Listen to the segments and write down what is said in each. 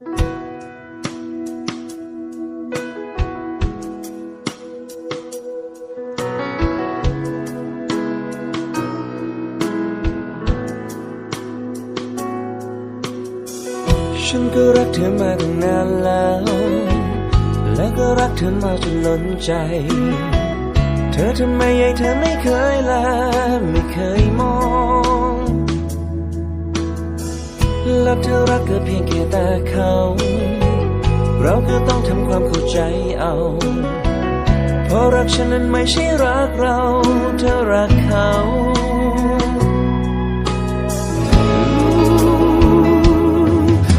ฉันก็รักเธอมาตั้งนานแล้ว และก็รักเธอมาจนล้นใจ เธอทำไมยัยเธอไม่เคยลาไม่เคยมอง แล้วเธอรักก็เพียงแค่แต่เขา เราก็ต้องทำความเข้าใจเอา เพราะรักฉันนั้นไม่ใช่รักเรา เธอรักเขา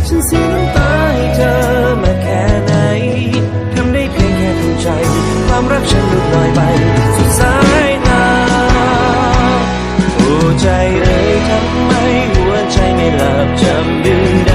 ฉันเสียน้ำตาให้เธอมาแค่ไหนทำได้เพียงแค่ทำใจ ความรักฉันลดน้อยไป สุดสายตาโอ้ใจเลยทำ love jam bintang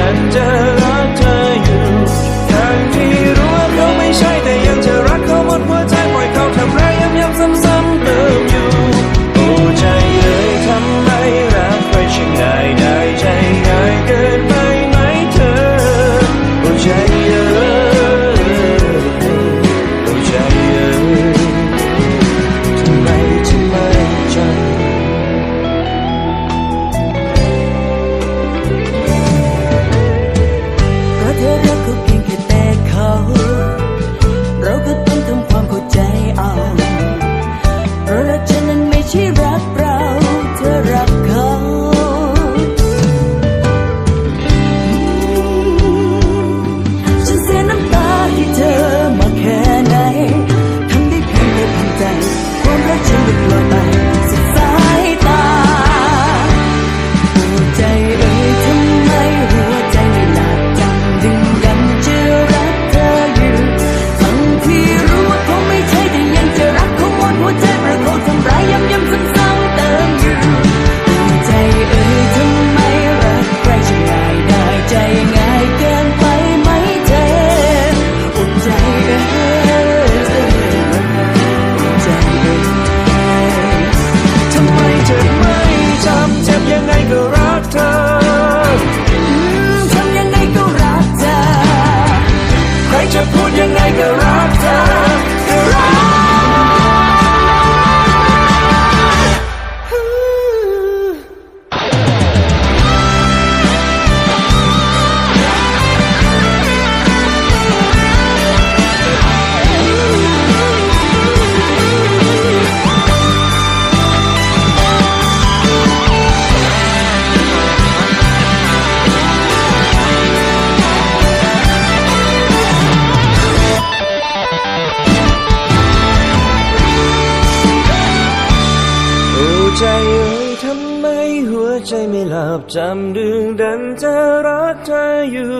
จำเรื่งดันจะรักเธออยู่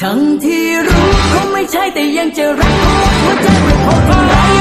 ทั้งที่รู้เขาไม่ใช่แต่ยังจะรักเพาหัวใจเป็นของเธอ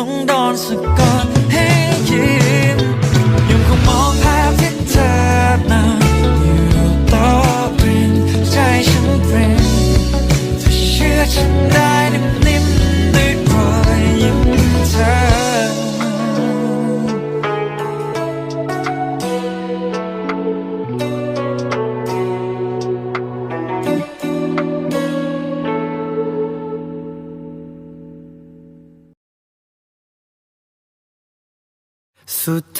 ต้องโดนสะกดให้ยิ้มยังคงมองภาพที่เธอนั้นอยู่ต่อเป็นใจฉันเป็นเธอเชื่อฉันได้หรือ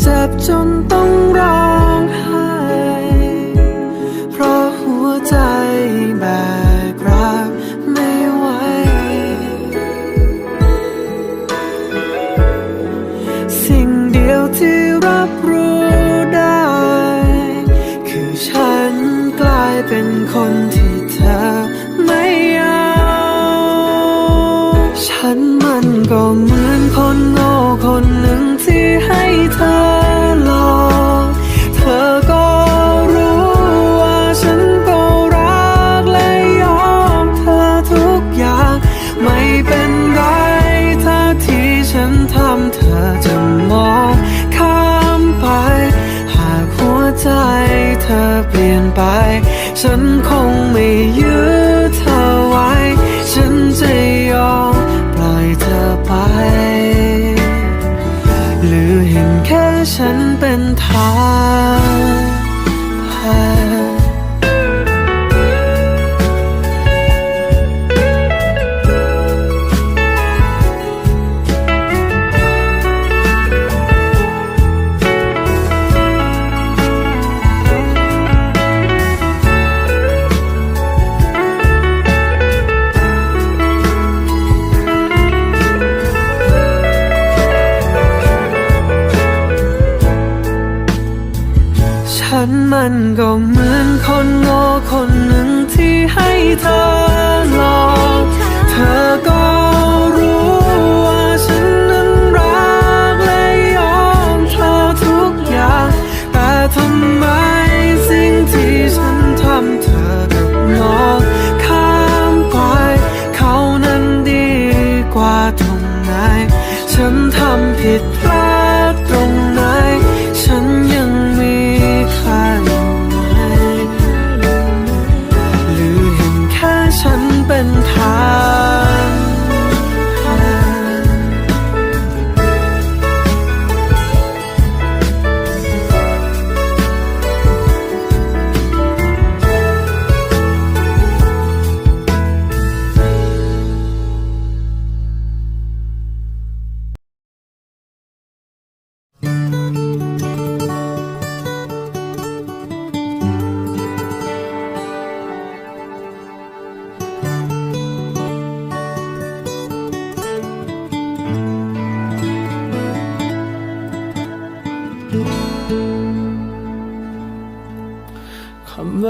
เจ็บจนต้อง ธอเปลี่ยนไป ฉันคงไม่ยื้อ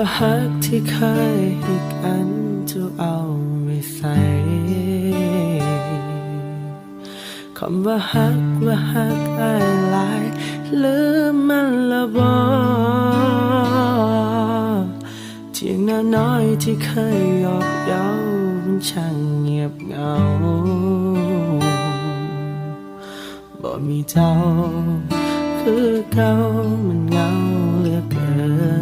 ว่าฮักที่เคยให้กันจะเอาไม่ใส่คำว่าฮักว่าฮักอะไรลืมมันละบอเทียงนาน้อยที่เคยหยอกเย้ามันช่างเงียบเหงาบ่มีเจ้าคือเก่ามันเหงาเหลือเกิน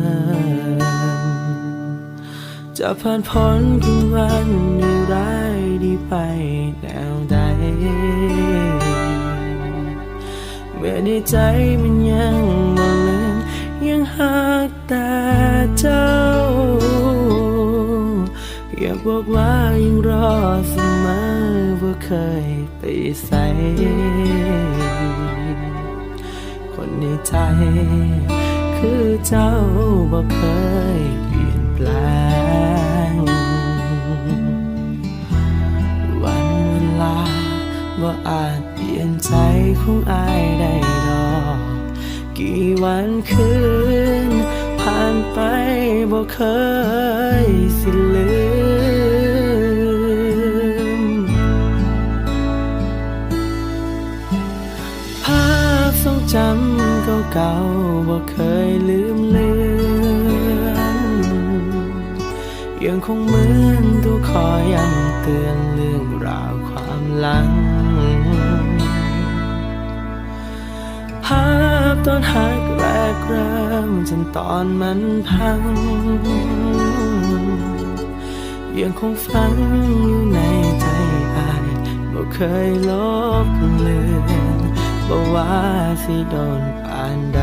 จะผ่านพ้นคืนวันในร้ายดีไปแนวใด เมื่อในใจมันยังบ่ลืมยังหักแต่เจ้า อยากบอกว่ายังรอเสมอว่าเคยไปใส่คนในใจ คือเจ้าบ่เคย ปลี่ยนแปลง วันเวลาว่าอาจเปลี่ยนใจของอายได้ดอก กี่วันคืน ผ่านไปบ่เคยสิลืมภาพทรงจำเก่าๆบ่เคยลืม งคงเหมือนตัวคอยย้ำเตือนเรื่องราวความหลัง ภาพตอนหักแรกเริ่มจนตอนมันพัง ยังคงฝังอยู่ในใจอายบ่เคยลบเลือนบ่ว่าสิโดนปานใด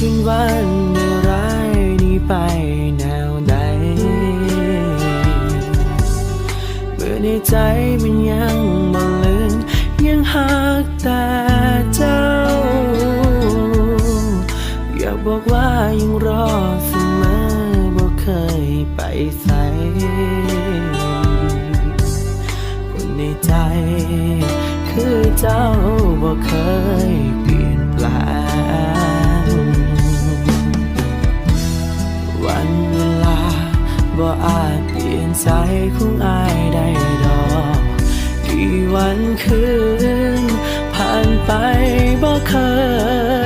ถึงวันร้ายนี้ไปแนวไหน เมื่อในใจมันยังบ่ลืมยังหักแต่เจ้า อยากบอกว่ายังรอเสมอบ่เคยไปใส่คนในใจ คือเจ้าบ่เคยเปลี่ยนแปลง บ่อาจเปลี่ยนใจของอายได้ดอก กี่วันคืน ผ่านไปบ่เคย